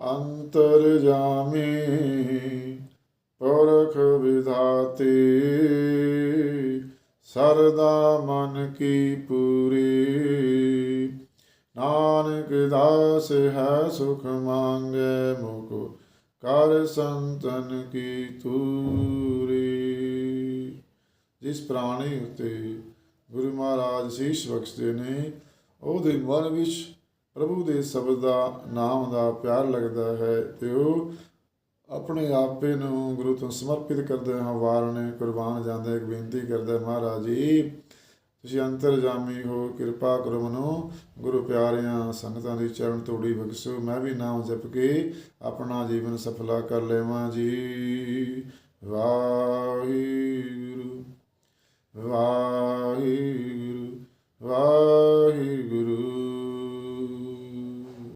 ਅੰਤਰ ਜਾਮੀ, ਪਰਖ ਵਿਧਾਤੇ, ਸਰਦਾ ਮਨ ਕੀ ਪੂਰੀ। ਨਾਨਕ ਦਾਸ ਹੈ ਸੁਖ ਮੰਗੇ ਮੁਕੁ ਕਰ ਸੰਤਨ ਕੀ ਤੂਰੀ। ਜਿਸ ਪ੍ਰਾਣੀ ਉਤੇ ਗੁਰੂ ਮਹਾਰਾਜ ਸੀਸ ਬਖਸ਼ਦੇ ਨੇ, ਉਹਦੇ ਮਨ ਵਿੱਚ ਪ੍ਰਭੂ ਦੇ ਸ਼ਬਦ ਦਾ ਨਾਮ ਦਾ ਪਿਆਰ ਲੱਗਦਾ ਹੈ ਤੇ ਉਹ ਆਪਣੇ ਆਪੇ ਨੂੰ ਗੁਰੂ ਤੋਂ ਸਮਰਪਿਤ ਕਰਦੇ ਹਾਂ ਵਾਰਨੇ ਕੁਰਬਾਨ ਜਾਂਦੇ ਇੱਕ ਬੇਨਤੀ ਕਰਦਾ ਮਹਾਰਾਜ ਜੀ, ਤੁਸੀਂ ਅੰਤਰਜਾਮੀ ਹੋ, ਕਿਰਪਾ ਕਰੋ ਮਨੋ, ਗੁਰੂ ਪਿਆਰਿਆਂ ਸੰਗਤਾਂ ਦੀ ਚਰਨ ਤੋੜੀ ਬਖਸ਼ੋ, ਮੈਂ ਵੀ ਨਾਮ ਜਪ ਕੇ ਆਪਣਾ ਜੀਵਨ ਸਫਲਾ ਕਰ ਲੈਵਾਂ ਜੀ। ਵਾਹਿਗੁਰੂ ਵਾਹਿਗੁਰੂ ਵਾਹਿਗੁਰੂ।